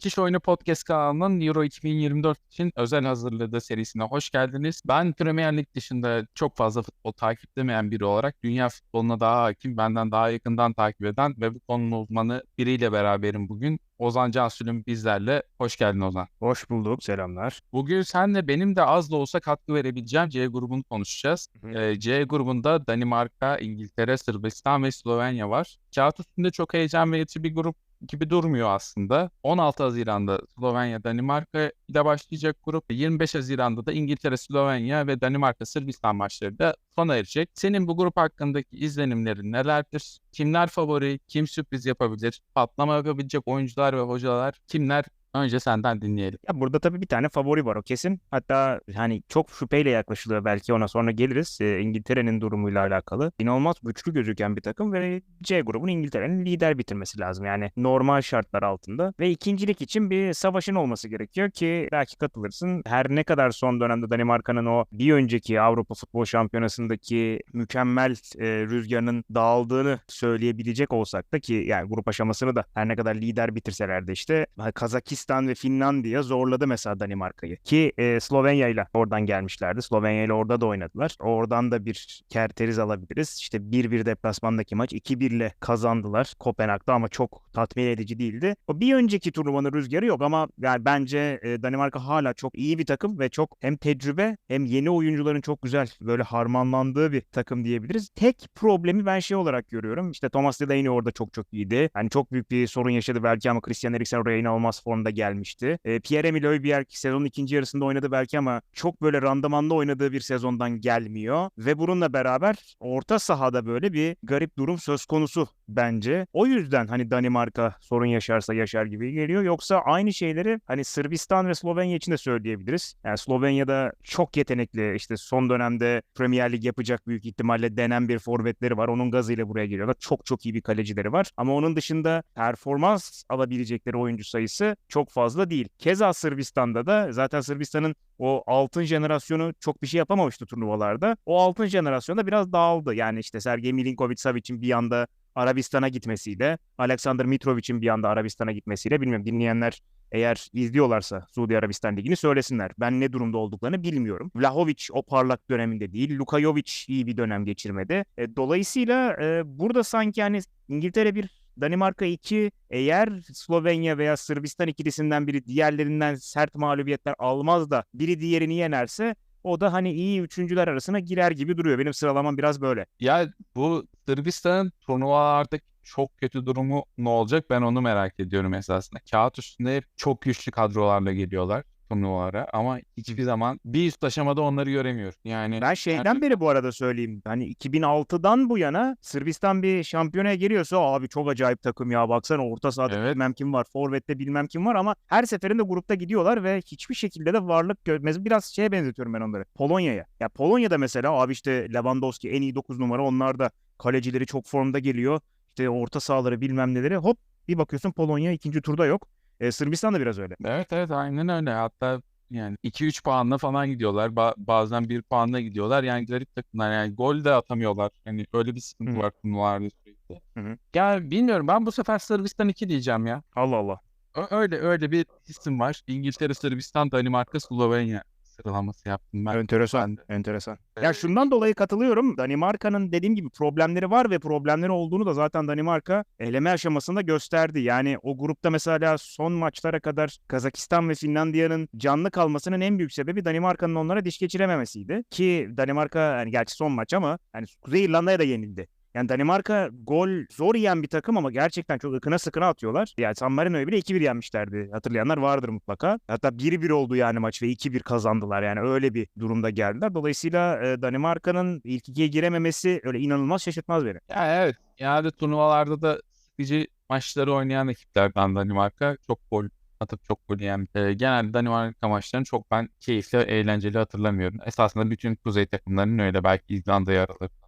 Müthiş Oyunu Podcast kanalının Euro 2024 için özel hazırladığı serisine hoş geldiniz. Ben Premier Lig dışında çok fazla futbol takip edemeyen biri olarak dünya futboluna daha hakim, benden daha yakından takip eden ve bu konunun uzmanı biriyle beraberim bugün. Ozan Cansülüm bizlerle. Hoş geldin Ozan. Hoş bulduk, selamlar. Bugün senle benim de az da olsa katkı verebileceğim C grubunu konuşacağız. Hı hı. Ee, C grubunda Danimarka, İngiltere, Sırbistan ve Slovenya var. Kağıt üstünde çok heyecan verici bir grup gibi durmuyor aslında. 16 Haziran'da Slovenya, Danimarka ile başlayacak grup. 25 Haziran'da da İngiltere, Slovenya ve Danimarka, Sırbistan maçları da sona erecek. Senin bu grup hakkındaki izlenimlerin nelerdir? Kimler favori? Kim sürpriz yapabilir? Patlama yapabilecek oyuncular ve hocalar kimler? Önce senden dinleyelim. Ya burada tabii bir tane favori var o kesin. Hatta hani çok şüpheyle yaklaşılıyor belki ona sonra geliriz. Ee, İngiltere'nin durumuyla alakalı. İnanılmaz güçlü gözüken bir takım ve C grubun İngiltere'nin lider bitirmesi lazım. Yani normal şartlar altında. Ve ikincilik için bir savaşın olması gerekiyor ki belki katılırsın. Her ne kadar son dönemde Danimarka'nın o bir önceki Avrupa Futbol Şampiyonası'ndaki mükemmel e, rüzgarının dağıldığını söyleyebilecek olsak da ki yani grup aşamasını da her ne kadar lider bitirseler de işte Kazakistan ve Finlandiya zorladı mesela Danimarka'yı. Ki e, Slovenya ile oradan gelmişlerdi. Slovenya ile orada da oynadılar. Oradan da bir kerteriz alabiliriz. İşte 1-1 deplasmandaki maç 2-1 ile kazandılar Kopenhag'da ama çok tatmin edici değildi. O bir önceki turnuvanın rüzgarı yok ama yani bence e, Danimarka hala çok iyi bir takım ve çok hem tecrübe hem yeni oyuncuların çok güzel böyle harmanlandığı bir takım diyebiliriz. Tek problemi ben şey olarak görüyorum. İşte Thomas Delaney orada çok çok iyiydi. Hani çok büyük bir sorun yaşadı belki ama Christian Eriksen oraya inanılmaz formda gelmişti. E, Pierre-Emile Højbjerg sezonun ikinci yarısında oynadı belki ama çok böyle randımanlı oynadığı bir sezondan gelmiyor. Ve bununla beraber orta sahada böyle bir garip durum söz konusu bence. O yüzden hani Danimarka sorun yaşarsa yaşar gibi geliyor. Yoksa aynı şeyleri hani Sırbistan ve Slovenya için de söyleyebiliriz. Yani Slovenya'da çok yetenekli işte son dönemde Premier Lig yapacak büyük ihtimalle denen bir forvetleri var. Onun gazıyla buraya geliyorlar. Çok çok iyi bir kalecileri var. Ama onun dışında performans alabilecekleri oyuncu sayısı çok fazla değil. Keza Sırbistan'da da zaten Sırbistan'ın o altın jenerasyonu çok bir şey yapamamıştı turnuvalarda. O altın jenerasyonda biraz dağıldı. Yani işte Sergej Milinkovic-Savic'in bir anda Arabistan'a gitmesiyle, Alexander Mitrovic'in bir anda Arabistan'a gitmesiyle bilmiyorum dinleyenler eğer izliyorlarsa Suudi Arabistan Ligi'ni söylesinler. Ben ne durumda olduklarını bilmiyorum. Vlahovic o parlak döneminde değil. Luka Jovic iyi bir dönem geçirmedi. E, dolayısıyla e, burada sanki hani İngiltere bir Danimarka 2 eğer Slovenya veya Sırbistan ikilisinden biri diğerlerinden sert mağlubiyetler almaz da biri diğerini yenerse o da hani iyi üçüncüler arasına girer gibi duruyor. Benim sıralamam biraz böyle. Ya bu Sırbistan'ın turnuvalardaki çok kötü durumu ne olacak ben onu merak ediyorum esasında. Kağıt üstünde çok güçlü kadrolarla geliyorlar turnuvalara ama hiçbir zaman bir üst aşamada onları göremiyor. Yani Ben şeyden beri bu arada söyleyeyim. Hani 2006'dan bu yana Sırbistan bir şampiyonaya geliyorsa abi çok acayip takım ya baksana orta sahada Evet. bilmem kim var, forvette bilmem kim var ama her seferinde grupta gidiyorlar ve hiçbir şekilde de varlık görmez. Biraz şeye benzetiyorum ben onları. Polonya'ya. Ya Polonya'da mesela abi işte Lewandowski en iyi 9 numara onlar da kalecileri çok formda geliyor. İşte orta sahaları bilmem neleri hop bir bakıyorsun Polonya ikinci turda yok. E, Sırbistan da biraz öyle. evet evet aynen öyle. Hatta yani 2-3 puanla falan gidiyorlar. Ba- bazen 1 puanla gidiyorlar. Yani garip takımlar yani gol de atamıyorlar. Yani öyle bir sıkıntı var turnuvalarda sürekli. Hı hı. Ya bilmiyorum ben bu sefer Sırbistan 2 diyeceğim ya. Allah Allah. Ö- Öyle öyle bir isim var. İngiltere, Sırbistan, Danimarka, Slovenya sıralaması yaptım ben. Enteresan. Ben. Enteresan. Ya Evet. şundan dolayı katılıyorum. Danimarka'nın dediğim gibi problemleri var ve problemleri olduğunu da zaten Danimarka eleme aşamasında gösterdi. Yani o grupta mesela son maçlara kadar Kazakistan ve Finlandiya'nın canlı kalmasının en büyük sebebi Danimarka'nın onlara diş geçirememesiydi. Ki Danimarka yani gerçi son maç ama yani Kuzey İrlanda'ya da yenildi. Yani Danimarka gol zor yiyen bir takım ama gerçekten çok ıkına sıkına atıyorlar. Yani San Marino'yu bile 2-1 yenmişlerdi. Hatırlayanlar vardır mutlaka. Hatta 1-1 oldu yani maç ve 2-1 kazandılar. Yani öyle bir durumda geldiler. Dolayısıyla e, Danimarka'nın ilk ikiye girememesi öyle inanılmaz şaşırtmaz beni. Ya evet. Yani turnuvalarda da sıkıcı maçları oynayan ekiplerden Danimarka çok gol atıp çok gol yiyen. Ee, genelde Danimarka maçlarını çok ben keyifli, eğlenceli hatırlamıyorum. Esasında bütün kuzey takımlarının öyle. Belki İzlanda'yı aralarından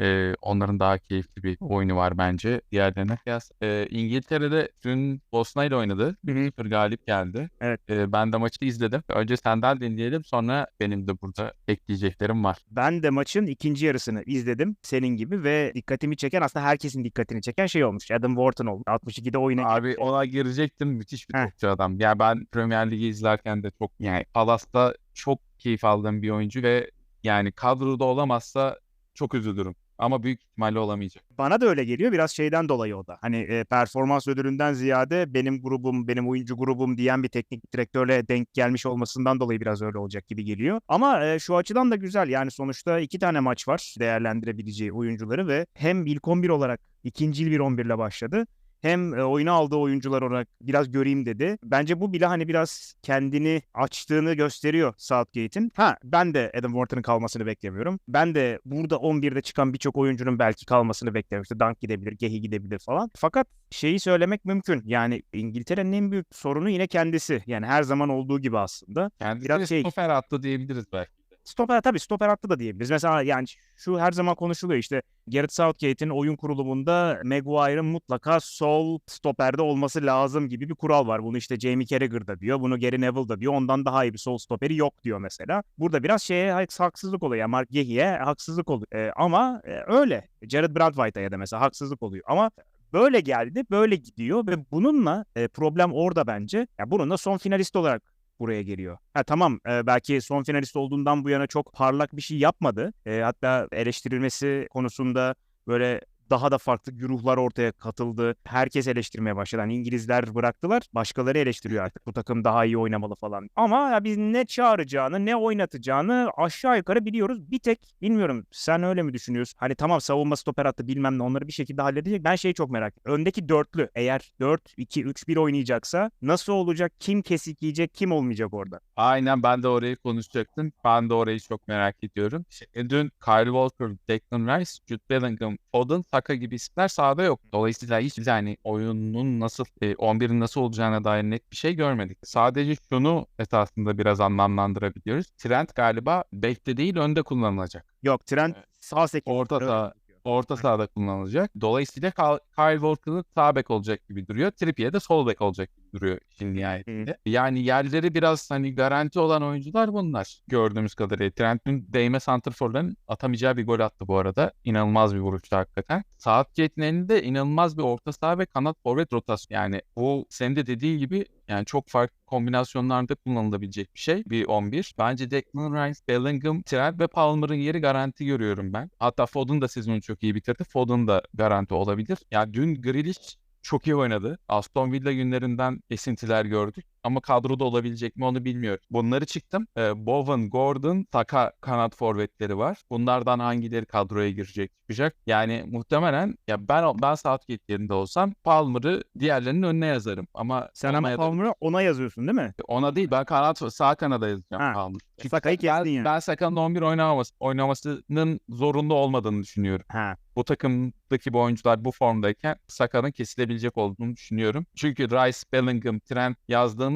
Ee, onların daha keyifli bir oyunu var bence diğerlerine kıyas. Ee, İngiltere'de dün Bosna ile oynadı. 1-0 galip geldi. Evet. Ee, ben de maçı izledim. Önce senden dinleyelim sonra benim de burada ekleyeceklerim var. Ben de maçın ikinci yarısını izledim senin gibi ve dikkatimi çeken aslında herkesin dikkatini çeken şey olmuş. Adam Wharton oldu. 62'de oyuna Abi girdi. ona girecektim. Müthiş bir Heh. topçu adam. Ya ben Premier Ligi izlerken de çok yani Palas'ta çok keyif aldığım bir oyuncu ve yani kadroda olamazsa çok üzülürüm. Ama büyük ihtimalle olamayacak. Bana da öyle geliyor biraz şeyden dolayı o da. Hani e, performans ödülünden ziyade benim grubum, benim oyuncu grubum diyen bir teknik direktörle denk gelmiş olmasından dolayı biraz öyle olacak gibi geliyor. Ama e, şu açıdan da güzel. Yani sonuçta iki tane maç var değerlendirebileceği oyuncuları ve hem ilk 11 olarak ikinci bir 11 ile başladı. Hem e, oyuna aldığı oyuncular olarak biraz göreyim dedi. Bence bu bile hani biraz kendini açtığını gösteriyor Southgate'in. Ha ben de Adam Wharton'ın kalmasını beklemiyorum. Ben de burada 11'de çıkan birçok oyuncunun belki kalmasını bekliyorum. İşte Dunk gidebilir, Gehi gidebilir falan. Fakat şeyi söylemek mümkün. Yani İngiltere'nin en büyük sorunu yine kendisi. Yani her zaman olduğu gibi aslında. Kendisi Biraz şey- attı diyebiliriz belki. Stoper tabii stoper attı da diyebiliriz. Mesela yani şu her zaman konuşuluyor işte Gareth Southgate'in oyun kurulumunda Maguire'ın mutlaka sol stoperde olması lazım gibi bir kural var. Bunu işte Jamie Carragher da diyor. Bunu Gary Neville da diyor. Ondan daha iyi bir sol stoperi yok diyor mesela. Burada biraz şeye haks- haksızlık oluyor. Yani Mark Gehi'ye haksızlık oluyor. Ee, ama e, öyle. Jared Brandtwhite'a ya da mesela haksızlık oluyor. Ama böyle geldi, böyle gidiyor ve bununla e, problem orada bence. Ya bununla son finalist olarak buraya geliyor. Ha tamam e, belki son finalist olduğundan bu yana çok parlak bir şey yapmadı. E, hatta eleştirilmesi konusunda böyle daha da farklı güruhlar ortaya katıldı. Herkes eleştirmeye başladı. Hani İngilizler bıraktılar. Başkaları eleştiriyor artık. Bu takım daha iyi oynamalı falan. Ama ya biz ne çağıracağını, ne oynatacağını aşağı yukarı biliyoruz. Bir tek bilmiyorum sen öyle mi düşünüyorsun? Hani tamam savunma stoper attı bilmem ne onları bir şekilde halledecek. Ben şeyi çok merak ediyorum. Öndeki dörtlü eğer 4-2-3-1 oynayacaksa nasıl olacak? Kim kesik yiyecek? Kim olmayacak orada? Aynen ben de orayı konuşacaktım. Ben de orayı çok merak ediyorum. Şimdi dün Kyle Walker, Declan Rice, Jude Bellingham, Foden, Saka gibi isimler sahada yok. Dolayısıyla hiç yani oyunun nasıl, e, 11'in nasıl olacağına dair net bir şey görmedik. Sadece şunu esasında biraz anlamlandırabiliyoruz. Trent galiba bekle değil önde kullanılacak. Yok Trent Evet. sağ sekiz. Orta saha-. Orta sahada kullanılacak. Dolayısıyla Kyle Walker'ın sağ bek olacak gibi duruyor. Trippier de sol bek olacak gibi duruyor işin nihayetinde. Yani yerleri biraz hani garanti olan oyuncular bunlar. Gördüğümüz kadarıyla. Trent'in değme santrforların atamayacağı bir gol attı bu arada. İnanılmaz bir vuruştu hakikaten. Southgate'in elinde inanılmaz bir orta saha ve kanat forvet rotasyonu. Yani bu senin de dediğin gibi yani çok farklı kombinasyonlarda kullanılabilecek bir şey. Bir 11. Bence Declan Rice, Bellingham, Trent ve Palmer'ın yeri garanti görüyorum ben. Hatta Foden da sezonu çok iyi bitirdi. Foden da garanti olabilir. Yani dün Grealish çok iyi oynadı. Aston Villa günlerinden esintiler gördük. Ama kadroda olabilecek mi onu bilmiyorum. Bunları çıktım. Ee, Bowen, Gordon, Saka kanat forvetleri var. Bunlardan hangileri kadroya girecek, çıkacak? Yani muhtemelen ya ben ben Southgate yerinde olsam Palmer'ı diğerlerinin önüne yazarım. Ama Sen ama Palmer'ı ona yazıyorsun değil mi? ona değil ben kanat sağ kanada yazacağım Ha, Palmer. Çünkü Saka'yı ben, kestin yani. ben Saka'nın 11 oynamaması, oynamasının zorunda olmadığını düşünüyorum. Ha. Bu takımdaki bu oyuncular bu formdayken Saka'nın kesilebilecek olduğunu düşünüyorum. Çünkü Rice, Bellingham, Trent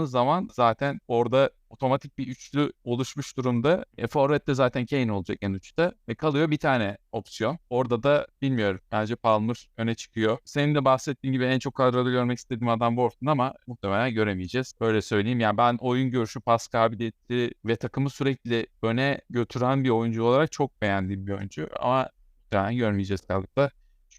yazdığımız zaman zaten orada otomatik bir üçlü oluşmuş durumda. E, Forvet'te zaten Kane olacak en üçte. Ve kalıyor bir tane opsiyon. Orada da bilmiyorum. Bence Palmer öne çıkıyor. Senin de bahsettiğin gibi en çok kadroda görmek istediğim adam Wharton ama muhtemelen göremeyeceğiz. Böyle söyleyeyim. Yani ben oyun görüşü, pas kabiliyeti ve takımı sürekli öne götüren bir oyuncu olarak çok beğendiğim bir oyuncu. Ama muhtemelen görmeyeceğiz kaldıkta.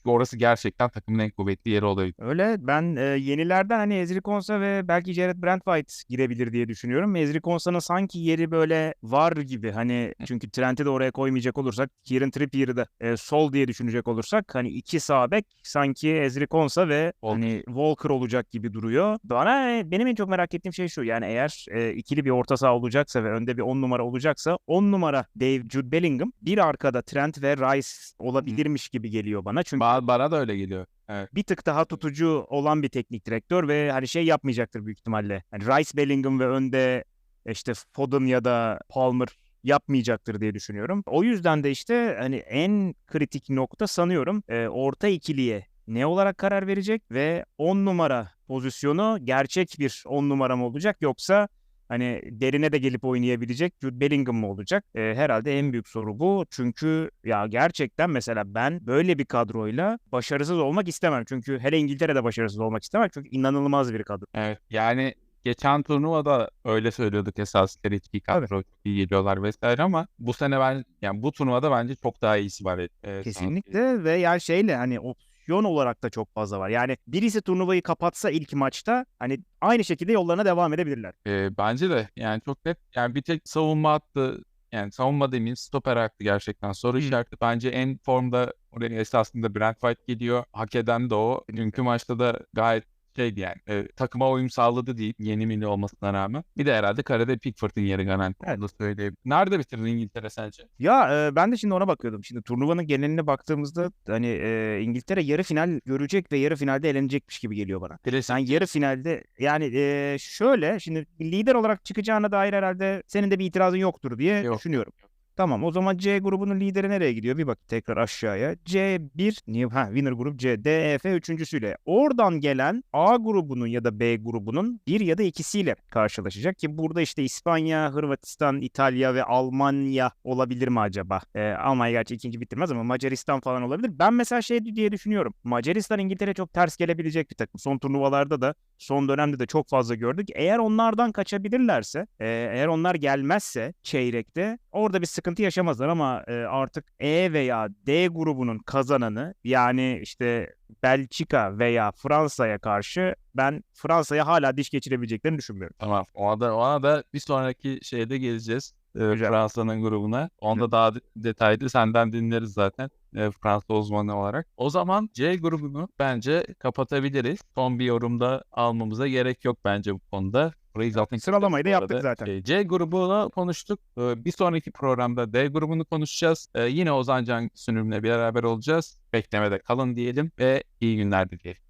Çünkü orası gerçekten takımın en kuvvetli yeri olabilir. Öyle ben e, yenilerden hani Ezri Konsa ve belki Jared Brandtwhite girebilir diye düşünüyorum. Ezri Konsa'nın sanki yeri böyle var gibi hani çünkü Trent'i de oraya koymayacak olursak Kieran Trippier'ı da e, sol diye düşünecek olursak hani iki sağ bek sanki Ezri Konsa ve Walker. hani Walker olacak gibi duruyor. Bana e, benim en çok merak ettiğim şey şu yani eğer e, ikili bir orta saha olacaksa ve önde bir 10 numara olacaksa 10 numara Dave Jude Bellingham bir arkada Trent ve Rice olabilirmiş gibi geliyor bana. Çünkü Ba- bana da öyle geliyor. bir tık daha tutucu olan bir teknik direktör ve hani şey yapmayacaktır büyük ihtimalle. Hani Rice, Bellingham ve önde işte Foden ya da Palmer yapmayacaktır diye düşünüyorum. O yüzden de işte hani en kritik nokta sanıyorum e, orta ikiliye ne olarak karar verecek ve 10 numara pozisyonu gerçek bir 10 numara mı olacak yoksa Hani derine de gelip oynayabilecek Jude Bellingham mı olacak? Ee, herhalde en büyük soru bu. Çünkü ya gerçekten mesela ben böyle bir kadroyla başarısız olmak istemem. Çünkü hele İngiltere'de başarısız olmak istemem. Çünkü inanılmaz bir kadro. Evet yani geçen turnuvada öyle söylüyorduk esas iki kadro iyi geliyorlar vesaire ama bu sene ben yani bu turnuvada bence çok daha iyisi var. Ee, Kesinlikle ve yani şeyle hani opsiyon olarak da çok fazla var. Yani birisi turnuvayı kapatsa ilk maçta hani aynı şekilde yollarına devam edebilirler. Ee, bence de yani çok net yani bir tek savunma hattı yani savunma demeyeyim stoper hattı gerçekten soru Hı. işareti. Bence en formda oraya esasında Brent White geliyor. Hak eden de o. Dünkü maçta da gayet şeydi yani e, takıma uyum sağladı değil yeni milli olmasına rağmen. Bir de herhalde karede Pickford'un yeri garanti. Evet. Onu söyleyeyim. Nerede bitirir İngiltere sence? Ya e, ben de şimdi ona bakıyordum. Şimdi turnuvanın geneline baktığımızda hani e, İngiltere yarı final görecek ve yarı finalde elenecekmiş gibi geliyor bana. Klasik. Sen yarı finalde yani e, şöyle şimdi lider olarak çıkacağına dair herhalde senin de bir itirazın yoktur diye Yok. düşünüyorum. Tamam o zaman C grubunun lideri nereye gidiyor? Bir bak tekrar aşağıya. C1 niye ha winner grup C. D, E, F üçüncüsüyle. Oradan gelen A grubunun ya da B grubunun bir ya da ikisiyle karşılaşacak ki burada işte İspanya, Hırvatistan, İtalya ve Almanya olabilir mi acaba? Ee, Almanya gerçi ikinci bitirmez ama Macaristan falan olabilir. Ben mesela şey diye düşünüyorum. Macaristan İngiltere çok ters gelebilecek bir takım. Son turnuvalarda da son dönemde de çok fazla gördük. Eğer onlardan kaçabilirlerse, e, eğer onlar gelmezse çeyrekte orada bir sıkıntı yaşamazlar ama e, artık E veya D grubunun kazananı yani işte Belçika veya Fransa'ya karşı ben Fransa'ya hala diş geçirebileceklerini düşünmüyorum. Tamam. Ona da, ona da bir sonraki şeyde geleceğiz. Güzel. Fransa'nın grubuna. Onda daha de- detaylı senden dinleriz zaten. e, Fransa uzmanı olarak. O zaman C grubunu bence kapatabiliriz. Son bir yorumda almamıza gerek yok bence bu konuda. Burayı zaten Sıralamayı da yaptık zaten. E, C grubunu konuştuk. E, Bir sonraki programda D grubunu konuşacağız. E, Yine Ozan Can Sünür'le beraber olacağız. Beklemede kalın diyelim ve iyi günler dileyelim.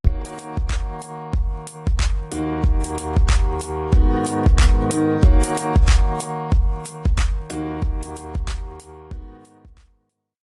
Thank